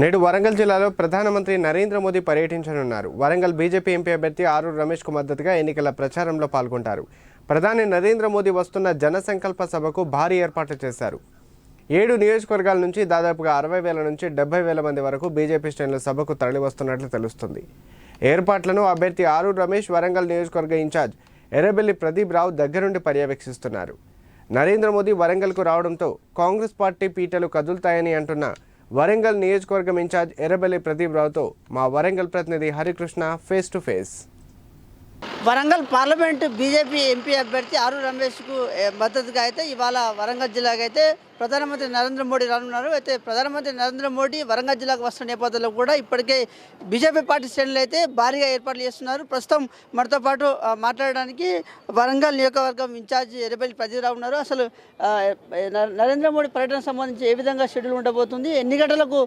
నేడు వరంగల్ జిల్లాలో ప్రధానమంత్రి నరేంద్ర మోదీ పర్యటించనున్నారు. వరంగల్ బీజేపీ ఎంపీ అభ్యర్థి ఆరు రమేష్కు మద్దతుగా ఎన్నికల ప్రచారంలో పాల్గొంటారు. ప్రధాని నరేంద్ర మోదీ వస్తున్న జనసంకల్ప సభకు భారీ ఏర్పాట్లు చేశారు. ఏడు నియోజకవర్గాల నుంచి దాదాపుగా అరవై వేల నుంచి డెబ్బై వేల మంది వరకు బీజేపీ శ్రేణుల సభకు తరలివస్తున్నట్లు తెలుస్తుంది. ఏర్పాట్లను అభ్యర్థి ఆరు రమేష్ వరంగల్ నియోజకవర్గ ఇన్ఛార్జ్ ఎర్రబెల్లి ప్రదీప్ రావు దగ్గరుండి పర్యవేక్షిస్తున్నారు. నరేంద్ర మోదీ వరంగల్కు రావడంతో కాంగ్రెస్ పార్టీ పీటలు కదులుతాయని అంటున్న వరంగల్ నియోజకవర్గం ఇన్ఛార్జ్ ఎర్రబెల్లి ప్రదీప్ రావుతో మా వరంగల్ ప్రతినిధి Harikrishna face to face. Warangal parliament BJP MP అభ్యర్థి ఆరు రమేష్కు మద్దతుగా అయితే ఇవాళ వరంగల్ జిల్లాకు అయితే ప్రధానమంత్రి నరేంద్ర మోడీ రానున్నారు. అయితే ప్రధానమంత్రి నరేంద్ర మోడీ వరంగల్ జిల్లాకు వస్తున్న నేపథ్యంలో కూడా ఇప్పటికే బీజేపీ పార్టీ శ్రేణులు అయితే భారీగా ఏర్పాట్లు చేస్తున్నారు. ప్రస్తుతం మనతో పాటు మాట్లాడడానికి వరంగల్ నియోజకవర్గం ఇన్ఛార్జ్ ఎర్రబెల్లి ప్రదీపరావు ఉన్నారు. అసలు నరేంద్ర మోడీ పర్యటన సంబంధించి ఏ విధంగా షెడ్యూల్ ఉండబోతుంది? ఎన్ని గంటలకు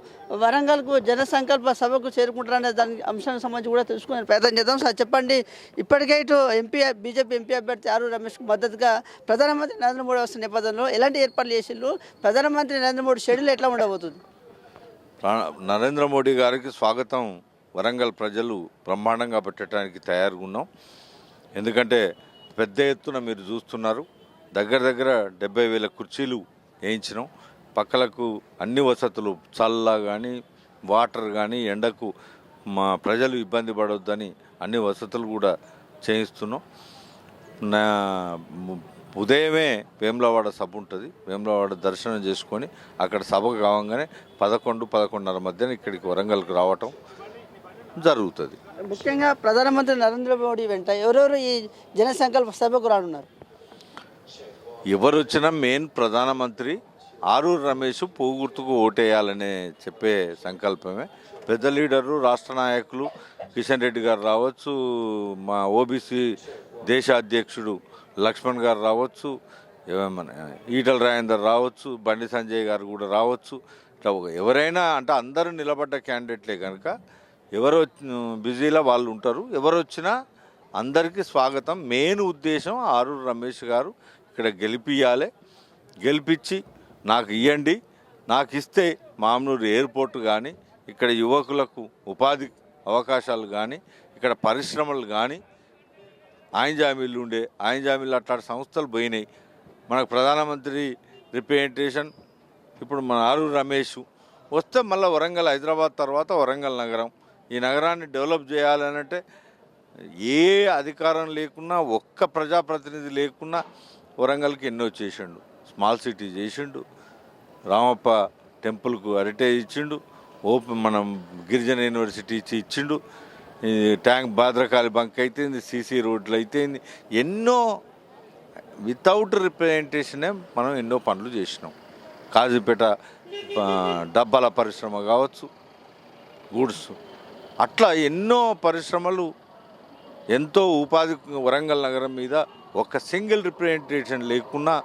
వరంగల్కు జన సంకల్ప సభకు చేరుకుంటారనే దాని అంశానికి సంబంధించి కూడా తెలుసుకునే ప్రయత్నం చేద్దాం. సార్ చెప్పండి. ఇప్పటికే ఇటు ఎంపీ బీజేపీ ఎంపీ అభ్యర్థి ఆరు రమేష్కు మద్దతుగా ప్రధానమంత్రి నరేంద్ర మోడీ వస్తున్న నేపథ్యంలో ఎలాంటి ఏర్పాట్లు చేసిండ్రు? ప్రధానమంత్రి నరేంద్ర మోడీ షెడ్యూల్ ఎట్లా ఉండబోతుంది? నరేంద్ర మోడీ గారికి స్వాగతం. వరంగల్ ప్రజలు బ్రహ్మాండంగా పెట్టడానికి తయారుగా ఉన్నాం ఎందుకంటే పెద్ద ఎత్తున మీరు చూస్తున్నారు. దగ్గర దగ్గర డెబ్బై వేల కుర్చీలు వేయించినాం. పక్కలకు అన్ని వసతులు చల్ల కానీ వాటర్ కానీ ఎండకు మా ప్రజలు ఇబ్బంది పడొద్దని అన్ని వసతులు కూడా చేయిస్తున్నాం. నా ఉదయమే వేములవాడ సభ ఉంటుంది. వేములవాడ దర్శనం చేసుకొని అక్కడ సభ కావంగానే పదకొండు పదకొండున్నర మధ్యన ఇక్కడికి వరంగల్కి రావటం జరుగుతుంది. ముఖ్యంగా ప్రధానమంత్రి నరేంద్ర మోడీ వెంట ఎవరెవరు ఈ జన సంకల్ప సభకు రానున్నారు? ఎవరు వచ్చినా మెయిన్ ప్రధానమంత్రి ఆరూరు రమేష్ పువ్వు గుర్తుకు ఓటేయాలనే చెప్పే సంకల్పమే. పెద్ద లీడరు రాష్ట్ర నాయకులు కిషన్ రెడ్డి గారు రావచ్చు మా ఓబీసీ దేశ అధ్యక్షుడు లక్ష్మణ్ గారు రావచ్చు మన ఈటల రాజేందర్ రావచ్చు బండి సంజయ్ గారు కూడా రావచ్చు. ఇట్లా ఎవరైనా అంటే అందరూ నిలబడ్డ క్యాండిడేట్లే కనుక ఎవరు బిజీలో వాళ్ళు ఉంటారు. ఎవరు వచ్చినా అందరికీ స్వాగతం. మెయిన్ ఉద్దేశం ఆరూరు రమేష్ గారు ఇక్కడ గెలిపియాలి గెలిపించి నాకు ఇవ్వండి నాకు ఇస్తే మామూలు ఎయిర్పోర్ట్ కానీ ఇక్కడ యువకులకు ఉపాధి అవకాశాలు కానీ ఇక్కడ పరిశ్రమలు కానీ ఆయంజామీలు ఉండే ఆయంజామీలు అట్లాంటి సంస్థలు పోయినాయి. మనకు ప్రధానమంత్రి రిప్రజెంటేషన్ ఇప్పుడు మన ఆరు రమేష్ వస్తే మళ్ళీ వరంగల్ హైదరాబాద్ తర్వాత వరంగల్ నగరం. ఈ నగరాన్ని డెవలప్ చేయాలనంటే ఏ అధికారం లేకున్నా ఒక్క ప్రజాప్రతినిధి లేకున్నా వరంగల్కి ఎన్నో చేసిండు. స్మాల్ సిటీ చేసిండు. రామప్ప టెంపుల్కు హెరిటేజ్ ఇచ్చిండు. ఓపెన్ మనం గిరిజన యూనివర్సిటీ ఇచ్చి ఇచ్చిండు. ఈ ట్యాంక్ భద్రకాళి బంక్ అయితేంది సీసీ రోడ్లు అయితేంది ఎన్నో వితౌట్ రిప్రజెంటేషనే మనం ఎన్నో పనులు చేసినాం. కాజీపేట డబ్బాల పరిశ్రమ కావచ్చు గూడ్స్. అట్లా ఎన్నో పరిశ్రమలు ఎంతో ఉపాధి వరంగల్ నగరం మీద ఒక సింగిల్ రిప్రజెంటేషన్ లేకుండా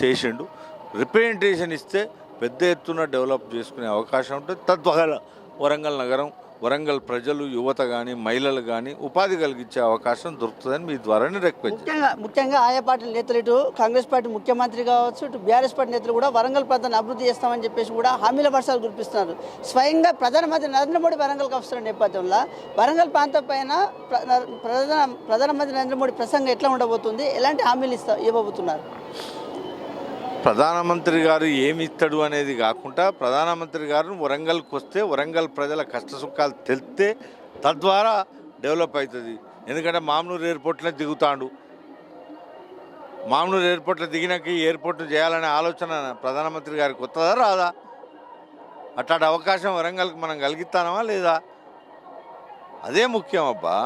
చేసిండు. రిప్రజెంటేషన్ ఇస్తే పెద్ద ఎత్తున డెవలప్ చేసుకునే అవకాశం ఉంటుంది. తద్వారా వరంగల్ నగరం వరంగల్ ప్రజలు యువత కానీ మహిళలు కానీ ఉపాధి కలిగించే అవకాశం దొరుకుతుందని మీ ద్వారానే రిక్వెస్ట్ ముఖ్యంగా ముఖ్యంగా ఆయా పార్టీ నేతలు ఇటు కాంగ్రెస్ పార్టీ ముఖ్యమంత్రి కావచ్చు ఇటు బీఆర్ఎస్ పార్టీ నేతలు కూడా వరంగల్ ప్రాంతాన్ని అభివృద్ధి చేస్తామని చెప్పేసి కూడా హామీల వర్షాలు కురిపిస్తున్నారు. స్వయంగా ప్రధానమంత్రి నరేంద్ర మోడీ వరంగల్కి వస్తున్న నేపథ్యంలో వరంగల్ ప్రాంతం పైన ప్ర- ప్రధాన ప్రధానమంత్రి నరేంద్ర మోడీ ప్రసంగం ఎట్లా ఉండబోతుంది? ఎలాంటి హామీలు ఇస్తా ఇవ్వబోతున్నారు? ప్రధానమంత్రి గారు ఏమి ఇస్తాడు అనేది కాకుండా ప్రధానమంత్రి గారు వరంగల్కి వస్తే వరంగల్ ప్రజల కష్ట సుఖాలు తెలిస్తే తద్వారా డెవలప్ అవుతుంది. ఎందుకంటే మామూలు ఎయిర్పోర్ట్లో దిగుతాడు. మామూలు ఎయిర్పోర్ట్లో దిగినాక ఎయిర్పోర్ట్ను ఎయిర్పోర్ట్ చేయాలనే ఆలోచన ప్రధానమంత్రి గారికి వస్తుందా రాదా? అట్లాంటి అవకాశం వరంగల్కి మనం కలిగిస్తానమా లేదా? అదే ముఖ్యం అబ్బా.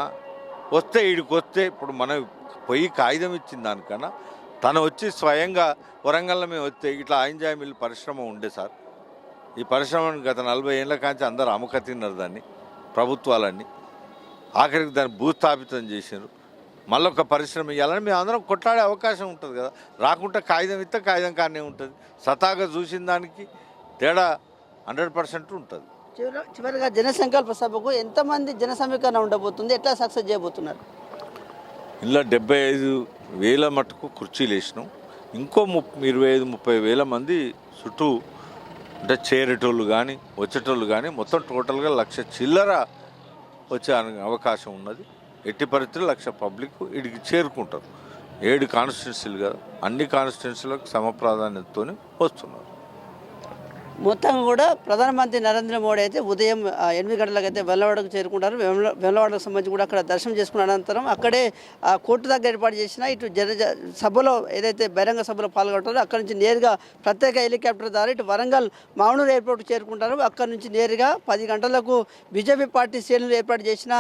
వస్తే వీడికి వస్తే ఇప్పుడు మనం పోయి కాగితం ఇచ్చిన దానికన్నా తను వచ్చి స్వయంగా వరంగల్లో మేము వస్తే ఇట్లా ఆయింజాయ్ మిల్ పరిశ్రమ ఉండే సార్. ఈ పరిశ్రమను గత నలభై ఏళ్ళ కాంచి అందరూ అమ్మక తిన్నారు దాన్ని ప్రభుత్వాలన్నీ. ఆఖరికి దాన్ని భూస్థాపితం చేసారు మళ్ళీ ఒక పరిశ్రమ ఇవ్వాలని మేము అందరం కొట్లాడే అవకాశం ఉంటుంది కదా. రాకుండా కాగితం ఇస్తే కాగితం కానీ ఉంటుంది. సతాగా చూసిన దానికి తేడా హండ్రెడ్ పర్సెంట్ ఉంటుంది. చివరి చివరిగా జన సంకల్ప సభకు ఎంతమంది జన సమీకరణ ఉండబోతుంది ఎట్లా సక్సెస్ చేయబోతున్నారు? ఇలా డెబ్బై ఐదు వేల మటుకు కుర్చీలు వేసినాం. ఇంకో ముప్ ఇరవై ఐదు ముప్పై వేల మంది చుట్టూ అంటే చేరేటోళ్ళు కానీ వచ్చేటోళ్ళు కానీ మొత్తం టోటల్గా లక్ష చిల్లర వచ్చే అవకాశం ఉన్నది. ఎట్టి పరిస్థితులు లక్ష పబ్లిక్ ఇడికి చేరుకుంటారు. ఏడు కాన్స్టిట్యున్సీలు కదా అన్ని కాన్స్టిట్యున్సీలకు సమప్రాధాన్యతతో వస్తున్నారు. మొత్తం కూడా ప్రధానమంత్రి నరేంద్ర మోడీ అయితే ఉదయం ఎనిమిది గంటలకైతే వెల్లవాడకు చేరుకుంటారు. వెల్లవాడకు సంబంధించి కూడా అక్కడ దర్శనం చేసుకున్న అనంతరం అక్కడే ఆ, కోర్టు దగ్గర ఏర్పాటు చేసిన ఇటు జన సభలో ఏదైతే బహిరంగ సభలో పాల్గొంటారో అక్కడ నుంచి నేరుగా ప్రత్యేక హెలికాప్టర్ ద్వారా ఇటు వరంగల్ మామూలు ఎయిర్పోర్ట్ చేరుకుంటారు. అక్కడ నుంచి నేరుగా పది గంటలకు బీజేపీ పార్టీ శ్రేణులు ఏర్పాటు చేసిన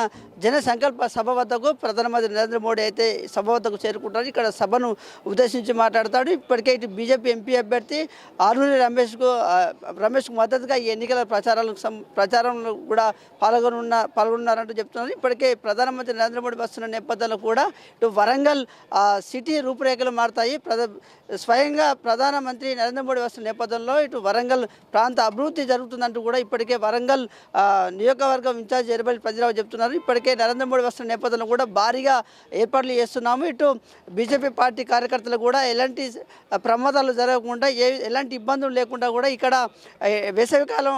జన సంకల్ప సభ వద్దకు ప్రధానమంత్రి నరేంద్ర మోడీ అయితే సభ వద్దకు చేరుకుంటారు. ఇక్కడ సభను ఉద్దేశించి మాట్లాడతాడు. ఇప్పటికే ఇటు బీజేపీ ఎంపీ అభ్యర్థి ఆర్నూరి రమేష్కు రమేష్కు మద్దతుగా ఈ ఎన్నికల ప్రచారాలకు సం- ప్రచారంలో కూడా పాల్గొనున్న పాల్గొన్నారంటూ చెప్తున్నారు. ఇప్పటికే ప్రధానమంత్రి నరేంద్ర మోడీ వస్తున్న నేపథ్యంలో కూడా ఇటు వరంగల్ సిటీ రూపురేఖలు మారుతాయి. ప్రధ స్వయంగా ప్రధానమంత్రి నరేంద్ర మోడీ వస్తున్న నేపథ్యంలో ఇటు వరంగల్ ప్రాంత అభివృద్ధి జరుగుతుందంటూ కూడా ఇప్పటికే వరంగల్ నియోజకవర్గం ఇన్ఛార్జ్ ఎర్రబెల్లి ప్రజరావు చెప్తున్నారు. ఇప్పటికే నరేంద్ర మోడీ వస్తున్న నేపథ్యంలో కూడా భారీగా ఏర్పాట్లు చేస్తున్నాము. ఇటు బీజేపీ పార్టీ కార్యకర్తలు కూడా ఎలాంటి ప్రమాదాలు జరగకుండా ఏ ఎలాంటి ఇబ్బందులు లేకుండా కూడా ఇక్కడ వేసవికాలం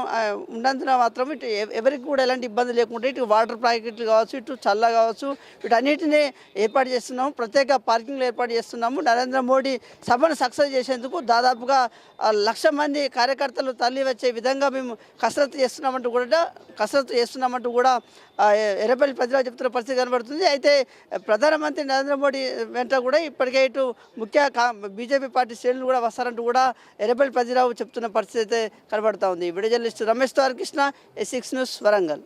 ఉన్నందున మాత్రం ఇటు ఎవరికి కూడా ఎలాంటి ఇబ్బంది లేకుండా ఇటు వాటర్ ప్యాకెట్లు కావచ్చు ఇటు చల్ల కావచ్చు వీటన్నిటిని ఏర్పాటు చేస్తున్నాము. ప్రత్యేక పార్కింగ్లు ఏర్పాటు చేస్తున్నాము. నరేంద్ర మోడీ సభను సక్సెస్ చేసేందుకు దాదాపుగా లక్ష మంది కార్యకర్తలు తల్లి వచ్చే విధంగా మేము కసరత్తు చేస్తున్నామంటూ కూడా కసరత్తు చేస్తున్నామంటూ కూడా ఎర్రపల్లి ప్రజలు చెప్తున్న పరిస్థితి కనబడుతుంది. అయితే ప్రధానమంత్రి నరేంద్ర మోడీ వెంట కూడా ఇప్పటికే ఇటు ముఖ్య కా- బీజేపీ పార్టీ శ్రేణులు కూడా వస్తారంటూ కూడా ఎర్రపల్లి ప్రజరావు చెప్తున్న పరిస్థితి అయితే కనబడుతూ ఉంది. Video journalist Ramesh Tarakrishna S six news Warangal.